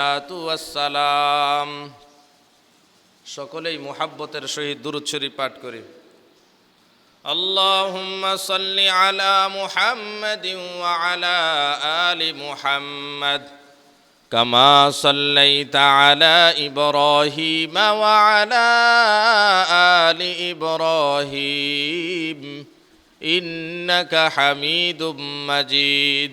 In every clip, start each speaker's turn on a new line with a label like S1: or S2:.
S1: সালাম সকলেই মোহাব্বতের সহিত দুরুচ্ছরি পাঠ করি। আল্লাহুম্মা সাল্লি আলা মুহাম্মাদ আলা আলি মুহাম্মাদ। কামা সাল্লাইতা আলা ইব্রাহিম ওয়া আলা আলি ইব্রাহিম। ইন্নাকা হামিদুম মাজিদ।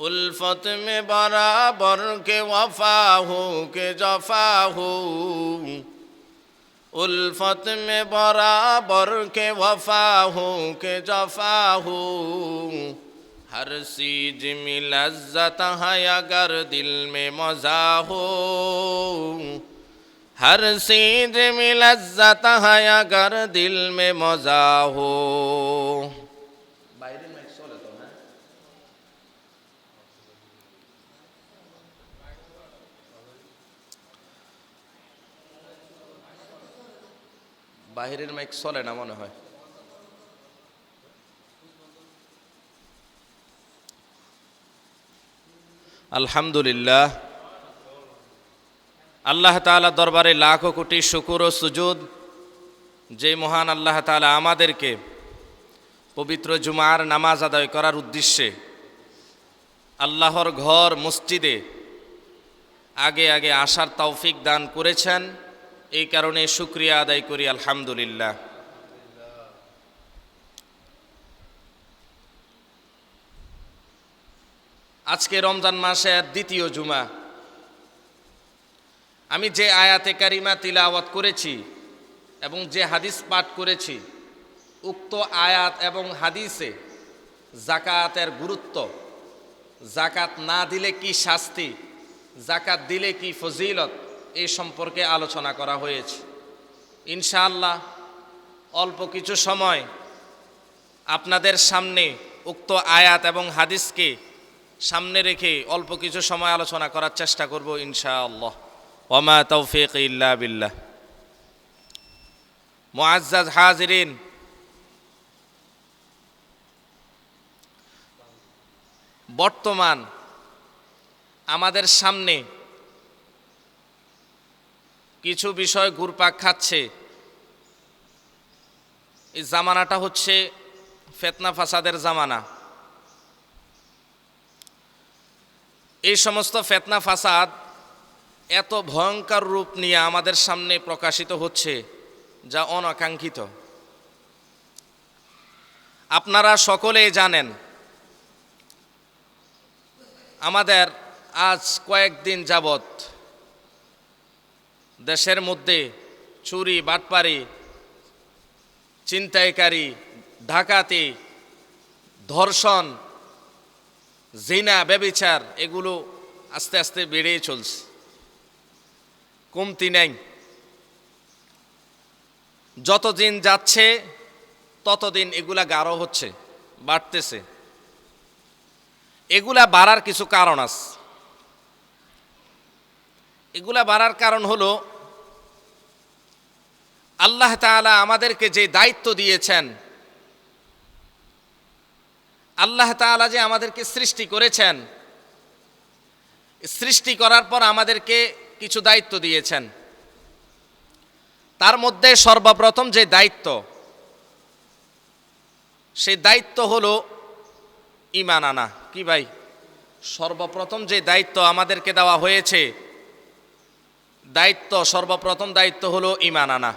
S1: उल्फत में बराबर के वफा हो के जफा हो। उल्फत में बराबर के वफा हो के जफा हो। हर चीज़ में लज्जत है अगर दिल में मज़ा हो। हर चीज़ में लज्जत है अगर दिल में मज़ा हो। বাহিরের মাইক চলে না মনে হয়। আলহামদুলিল্লাহ। আল্লাহ তাআলা দরবারে লাখো কোটি শুকুর ও সুজুদ। যে মহান আল্লাহ তাআলা আমাদেরকে পবিত্র জুমার নামাজ আদায় করার উদ্দেশ্যে আল্লাহর ঘর মসজিদে আগে আগে আসার তৌফিক দান করেছেন। এই কারণে শুক্রিয়া আদায় করি, আলহামদুলিল্লাহ। আজকে রমজান মাসের দ্বিতীয় জুমা। আমি যে আয়াতে কারিমা তিলাওয়াত করেছি এবং যে হাদিস পাঠ করেছি, উক্ত আয়াত এবং হাদিসে জাকাতের গুরুত্ব, জাকাত না দিলে কি শাস্তি, জাকাত দিলে কি ফজিলত এই সম্পর্কে আলোচনা করা হয়েছে। ইনশাআল্লাহ অল্প কিছু সময় আপনাদের সামনে উক্ত আয়াত এবং হাদিসকে সামনে রেখে অল্প কিছু সময় আলোচনা করার চেষ্টা করব ইনশাআল্লাহ। ওমা তৌফিক ইল্লা বিল্লাহ। মুআজ্জাজ হাজিরিন। বর্তমান আমাদের সামনে কিছু বিষয় ঘুরপাক খাচ্ছে। এই জামানাটা হচ্ছে ফেতনা ফাসাদের জামানা। এই সমস্ত ফেতনা ফাসাদ এত ভয়ঙ্কর রূপ নিয়ে আমাদের সামনে প্রকাশিত হচ্ছে, যা অনাকাঙ্ক্ষিত। আপনারা সকলেই জানেন, আমাদের আজ কয়েকদিন যাবত দেশের মধ্যে চুরি, বাটপারি, ছিনতাইকারী, ডাকাতি, ধর্ষণ, জিনা, ব্যবিচার, এগুলো আস্তে আস্তে বেড়েই চলছে। কমতি নেই। যতদিন যাচ্ছে, ততদিন এগুলা গাঢ় হচ্ছে, বাড়তেছে। এগুলা বাড়ার কিছু কারণ আছে। এগুলা বাড়ার কারণ হলো, আল্লাহ তাআলা আমাদেরকে যে দায়িত্ব দিয়েছেন, আল্লাহ তাআলা যে আমাদেরকে সৃষ্টি করেছেন, সৃষ্টি করার পর আমাদেরকে কিছু দায়িত্ব দিয়েছেন। তার মধ্যে সর্বপ্রথম যে দায়িত্ব সেই দায়িত্ব হলো ইমান আনা। কি ভাই? সর্বপ্রথম যে দায়িত্ব আমাদেরকে দেওয়া হয়েছে দায়িত্ব, সর্বপ্রথম দায়িত্ব হলো ইমান আনা।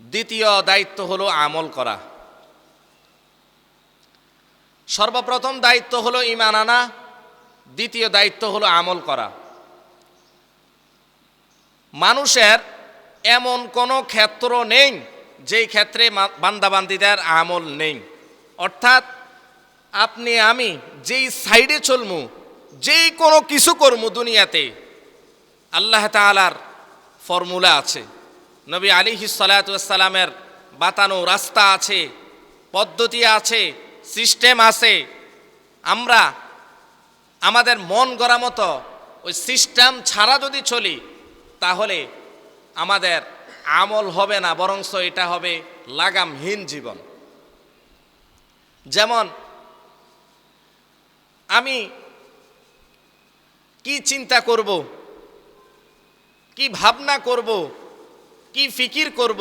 S1: দ্বিতীয় দায়িত্ব হলো আমল করা। সর্বপ্রথম দায়িত্ব হলো ইমান আনা, দ্বিতীয় দায়িত্ব হলো আমল করা। মানুষের এমন কোনো ক্ষেত্র নেই, যেই ক্ষেত্রে বান্দাবান্দিদের আমল নেই। অর্থাৎ আপনি, আমি যেই সাইডে চলমু, যেই কোনো কিছু করমু দুনিয়াতে আল্লাহ তাআলার ফর্মুলা আছে। নবী আলী সালাতামের বাতানো রাস্তা আছে, পদ্ধতি আছে, সিস্টেম আছে। আমরা আমাদের মন গড়া মতো ওই সিস্টেম ছাড়া যদি চলি, তাহলে আমাদের আমল হবে না বরংস এটা হবে লাগামহীন জীবন। যেমন আমি কি চিন্তা করব? কি ভাবনা করব, কি ফিকির করব,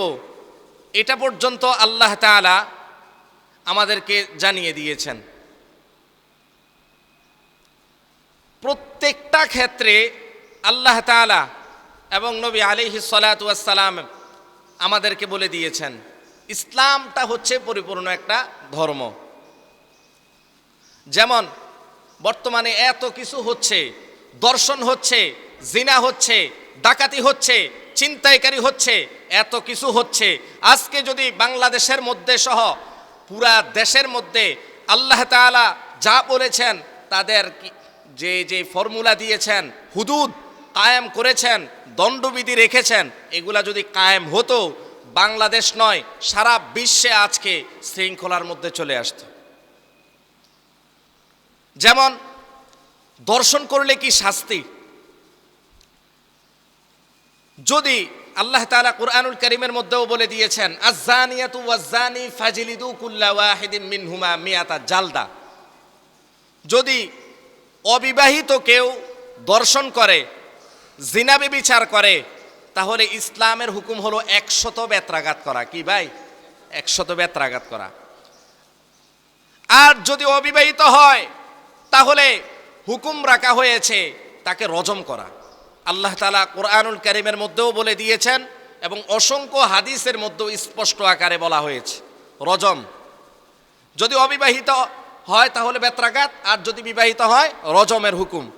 S1: এটা পর্যন্ত আল্লাহ তাআলা আমাদেরকে জানিয়ে দিয়েছেন। প্রত্যেকটা ক্ষেত্রে আল্লাহ তাআলা এবং নবী আলিহি সালাতাম আমাদেরকে বলে দিয়েছেন, ইসলামটা হচ্ছে পরিপূর্ণ একটা ধর্ম। যেমন, বর্তমানে এত কিছু হচ্ছে, দর্শন হচ্ছে, জিনা হচ্ছে ডাকাতি হচ্ছে, ছিনতাইকারী হচ্ছে, এত কিছু হচ্ছে। আজকে যদি বাংলাদেশের মধ্যে সহ পুরা দেশের মধ্যে আল্লাহ তাআলা যা বলেছেন, তাদের যে যে ফর্মুলা দিয়েছেন, হুদুদ কায়েম করেছেন, দণ্ডবিধি রেখেছেন, এগুলা যদি কায়েম হতো, বাংলাদেশ নয়, সারা বিশ্বে আজকে শৃঙ্খলার মধ্যে চলে আসত। যেমন, দর্শন করলে কি শাস্তি? যদি আল্লাহ তাআলা কুরআনুল করিমের মধ্যেও বলে দিয়েছেন, আজ্জানিয়াতু ওয়াজ্জানি ফাজিলিদু কুল্লা ওয়াহিদিন মিনহুমা মিয়াতা জালদা। যদি অবিবাহিত কেউ দর্শন করে জিনাবে বিচার করে, তাহলে ইসলামের হুকুম হলো একশত বেত্রাঘাত করা। কি ভাই? একশত বেত্রাঘাত করা। আর যদি অবিবাহিত হয়, তাহলে হুকুম রাখা হয়েছে তাকে রজম করা। আল্লাহ তালা কোরআনুল করিমের মধ্যেও বলে দিয়েছেন এবং অসংখ্য হাদিসের মধ্যেও স্পষ্ট আকারে বলা হয়েছে। রজম। যদি অবিবাহিত হয় তাহলে বেত্রাঘাত, আর যদি বিবাহিত হয়, রজমের হুকুম।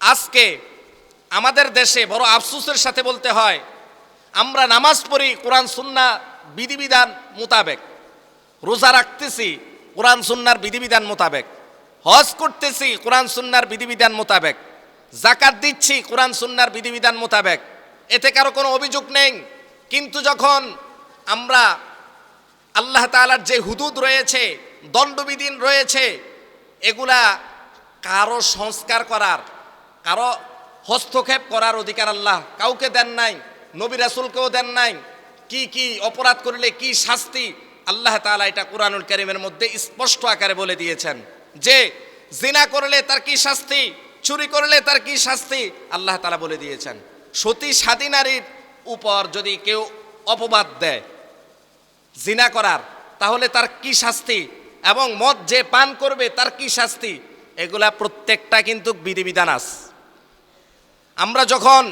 S1: আজকে আমাদের দেশে বড় আফসোসের সাথে বলতে হয়, আমরা নামাজ পড়ি কোরআন, সুন্না বিধিবিধান মোতাবেক। রোজা রাখতেছি কোরআন, সুন্নার বিধিবিধান মোতাবেক। হজ করতেছি কোরআন, সুন্নার বিধিবিধান মোতাবেক। জাকাত দিচ্ছি কোরআন সুন্নার বিধিবিধান মোতাবেক। এতে কারও কোনো অভিযোগ নেই। কিন্তু যখন আমরা আল্লাহ তাআলার যে হুদুদ রয়েছে, দণ্ডবিধিন রয়েছে, এগুলা কারও সংস্কার করার, কারও হস্তক্ষেপ করার অধিকার আল্লাহ কাউকে দেন নাই, নবী রাসুলকেও দেন নাই, কি কি অপরাধ করলে কি শাস্তি, আল্লাহ তাআলা এটা কোরআনুল কারীমের মধ্যে স্পষ্ট আকারে বলে দিয়েছেন যে, জিনা করলে তার কি শাস্তি? চুরি করলে তার কি শাস্তি? আল্লাহ তালা বলে দিয়েছেন। সতী স্বাধী নারীর উপর যদি কেউ অপবাদ দেয়, জিনা করার, তাহলে তার কি শাস্তি? এবং মদ যে পান করবে, তার কি শাস্তি? এগুলা প্রত্যেকটা কিন্তু বিধিবিধান আছে। আমরা যখন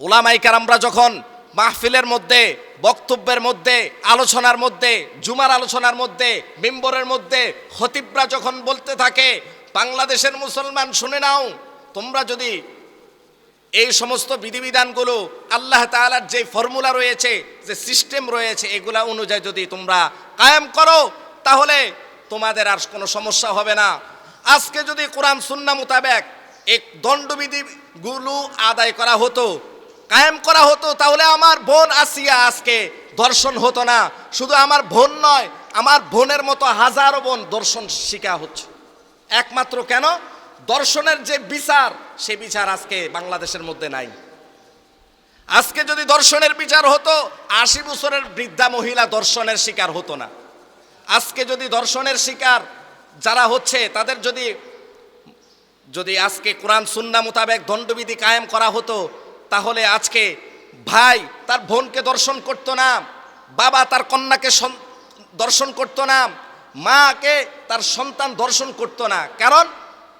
S1: ওলামাইকার আমরা যখন মাহফিলের মধ্যে, বক্তব্যের মধ্যে, আলোচনার মধ্যে, জুমার আলোচনার মধ্যে, মেম্বরের মধ্যে, খতিবরা যখন বলতে থাকে বাংলাদেশের মুসলমান, শুনে নাও। তোমরা যদি এই সমস্ত বিধিবিধানগুলো আল্লাহ তাআলার যে ফর্মুলা রয়েছে, যে সিস্টেম রয়েছে, এগুলা অনুযায়ী যদি তোমরা কায়েম করো, তাহলে তোমাদের আর কোনো সমস্যা হবে না। আজকে যদি কোরআন সুন্না মোতাবেক এক দণ্ডবিধিগুলো আদায় করা হতো, কায়েম করা হতো, তাহলে আমার বোন আসিয়া আজকে দর্শন হতো না। শুধু আমার বোন নয়, আমার বোনের মতো হাজারো বোন দর্শন শিখা হচ্ছে। একমাত্র কেন? দর্শনের যে বিচার, সে বিচার আজকে বাংলাদেশের মধ্যে নাই। আজকে যদি দর্শনের বিচার হতো, আশি বছরের বৃদ্ধা মহিলা দর্শনের শিকার হতো না। আজকে যদি দর্শনের শিকার যারা হচ্ছে, তাদের যদি যদি আজকে কোরআন সুন্না মোতাবেক দণ্ডবিধি কায়েম করা হতো, তাহলে আজকে ভাই তার বোনকে দর্শন করতো না, বাবা তার কন্যাকে দর্শন করতো না মাকে তার সন্তান দর্শন করতো না। কারণ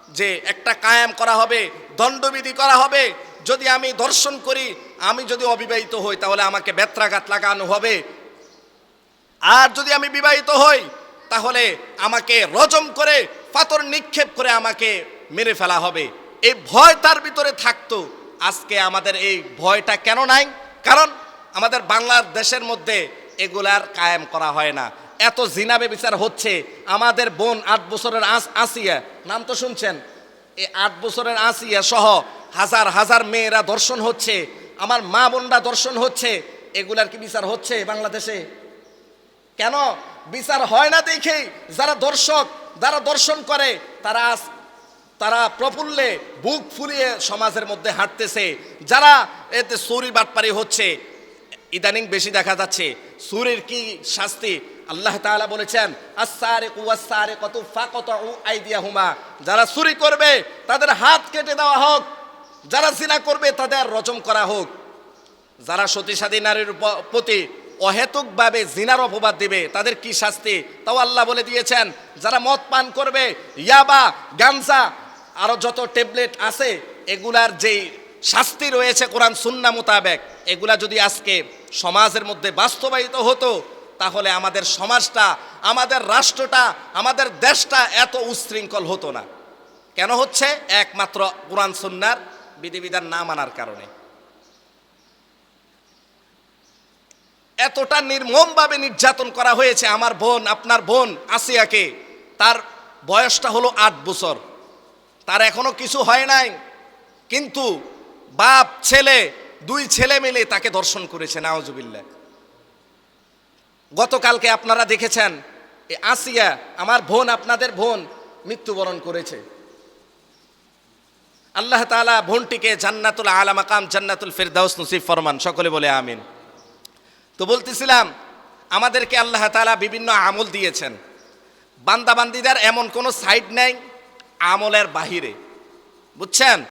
S1: যে একটা কায়েম করা হবে, দণ্ডবিধি করা হবে, যদি আমি দর্শন করি, আমি যদি অবিবাহিত হই, তাহলে আমাকে বেত্রাঘাত লাগানো হবে। আর যদি আমি বিবাহিত হই, তাহলে আমাকে রজম করে, পাথর নিক্ষেপ করে আমাকে মেরে ফেলা হবে। এই ভয় তার ভিতরে থাকতো। আজকে আমাদের এই ভয়টা কেন নাই? কারণ আমাদের বাংলাদেশের মধ্যে এগুলার কায়েম করা হয় না। এত জিনাবে বিচার হচ্ছে। আমাদের বোন আট বছরের আস আসিয়া, নাম তো শুনছেন? এই আট বছরের আসিয়া সহ হাজার হাজার মেয়েরা দর্শন হচ্ছে, আমার মা বোনরা দর্শন হচ্ছে, এগুলার কি বিচার হচ্ছে বাংলাদেশে? কেন? বিচার হয় না দেখেই যারা দর্শক, যারা দর্শন করে, তারা তারা প্রফুল্লে বুক ফুলিয়ে সমাজের মধ্যে হাঁটতেছে। যারা এতে চুরি বাটপারি হচ্ছে ইদানিং বেশি দেখা যাচ্ছে। সুরের কি শাস্তি? আল্লাহ তাআলা বলেছেন আসারে কুয়াসারে কত ফাকত আইদিয়া হুমা যারা চুরি করবে, তাদের হাত কেটে দেওয়া হোক। যারা সিনা করবে, তাদের রজম করা হোক। যারা সতীসাধী নারীর প্রতি অহেতুকভাবে জিনার অপবাদ দিবে, তাদের কি শাস্তি? তাও আল্লাহ বলে দিয়েছেন, যারা মদ পান করবে, ইয়াবা, গাঞ্জা, আরও যত ট্যাবলেট আছে, এগুলার যেই শাস্তি রয়েছে কোরআন সুন্না মোতাবেক, এগুলা যদি আজকে সমাজের মধ্যে বাস্তবায়িত হতো, তাহলে আমাদের সমাজটা, আমাদের রাষ্ট্রটা, আমাদের দেশটা এত উচ্ছৃঙ্খল হতো না। কেন হচ্ছে? একমাত্র কোরআন সুন্নার বিধিবিধান না মানার কারণে। এতটা নির্মমভাবে নির্যাতন করা হয়েছে আমার বোন, আপনার বোন আসিয়াকে। তার বয়সটা হলো আট বছর। তার এখনও কিছু হয় নাই। কিন্তু বাপ, ছেলে দুই ছেলে মিলে তাকে দর্শন করেছে নাওজুবিল্লা গতকালকে আপনারা দেখেছেন, এ আসিয়া আমার বোন, আপনাদের বোন মৃত্যুবরণ করেছে। আল্লাহ তাআলা বোনটিকে জান্নাতুল আলা মাকাম, জান্নাতুল ফিরদাউস নসিব ফরমান, সকলে বলে আমিন। তো বলতেছিলাম, আমাদেরকে আল্লাহ তাআলা বিভিন্ন আমল দিয়েছেন। বান্দাবান্দিদের এমন কোনো সাইড নেই, আমলের বাহিরে। বুঝছেন?